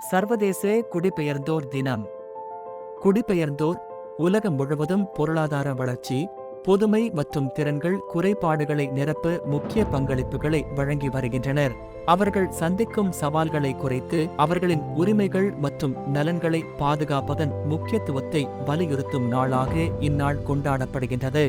சர்வதேச குடிபெயர்ந்தோர் தினம். குடிபெயர்ந்தோர் உலகம் முழுவதும் பொருளாதார வளர்ச்சி புதுமை மற்றும் திறன்கள் குறைபாடுகளை நிரப்ப முக்கிய பங்களிப்புகளை வழங்கி வருகின்றனர். அவர்கள் சந்திக்கும் சவால்களை குறைத்து அவர்களின் உரிமைகள் மற்றும் நலன்களை பாதுகாப்பதன் முக்கியத்துவத்தை வலியுறுத்தும் நாளாக இந்நாள் கொண்டாடப்படுகின்றது.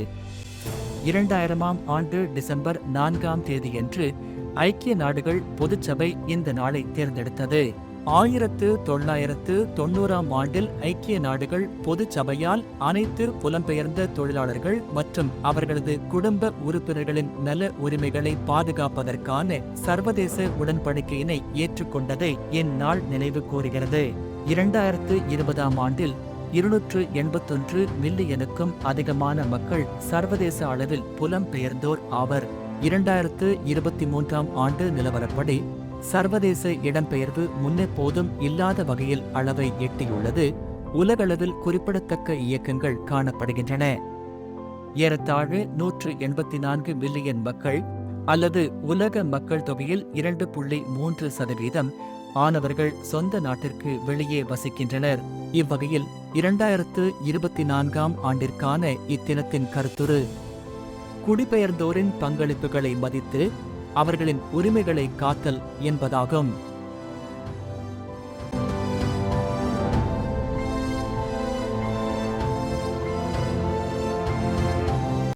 இரண்டாயிரமாம் ஆண்டு டிசம்பர் நான்காம் தேதியன்று ஐக்கிய நாடுகள் பொதுச்சபை இந்த நாளை தேர்ந்தெடுத்தது. ஆயிரத்து தொள்ளாயிரத்து தொண்ணூறாம் ஆண்டில் ஐக்கிய நாடுகள் பொதுச்சபையால் அனைத்து புலம்பெயர்ந்த தொழிலாளர்கள் மற்றும் அவர்களது குடும்ப உறுப்பினர்களின் நல உரிமைகளை பாதுகாப்பதற்கான சர்வதேச உடன்படிக்கையினை ஏற்றுக்கொண்டதை இந்நாள் நினைவு கூறுகிறது. இரண்டாயிரத்து இருபதாம் ஆண்டில் இருநூற்று எண்பத்தொன்று மில்லியனுக்கும் அதிகமான மக்கள் சர்வதேச அளவில் புலம்பெயர்ந்தோர் ஆவர். இரண்டாயிரத்து இருபத்தி மூன்றாம் ஆண்டு நிலவரப்படி சர்வதேச இடம்பெயர்வு முன்னெப்போதும் இல்லாத வகையில் அளவை எட்டியுள்ளது. உலகளவில் குறிப்பிடத்தக்க இயக்கங்கள் காணப்படுகின்றன. ஏறத்தாழ நூற்று எண்பத்தி நான்கு மில்லியன் மக்கள் அல்லது உலக மக்கள் தொகையில் இரண்டு புள்ளி மூன்று சதவீதம் ஆனவர்கள் சொந்த நாட்டிற்கு வெளியே வசிக்கின்றனர். இவ்வகையில் இரண்டாயிரத்து இருபத்தி நான்காம் ஆண்டிற்கான இத்தினத்தின் கருத்துரு. குடிபெயர்ந்தோரின் பங்களிப்புகளை மதித்து அவர்களின் உரிமைகளை காத்தல் என்பதாகும்.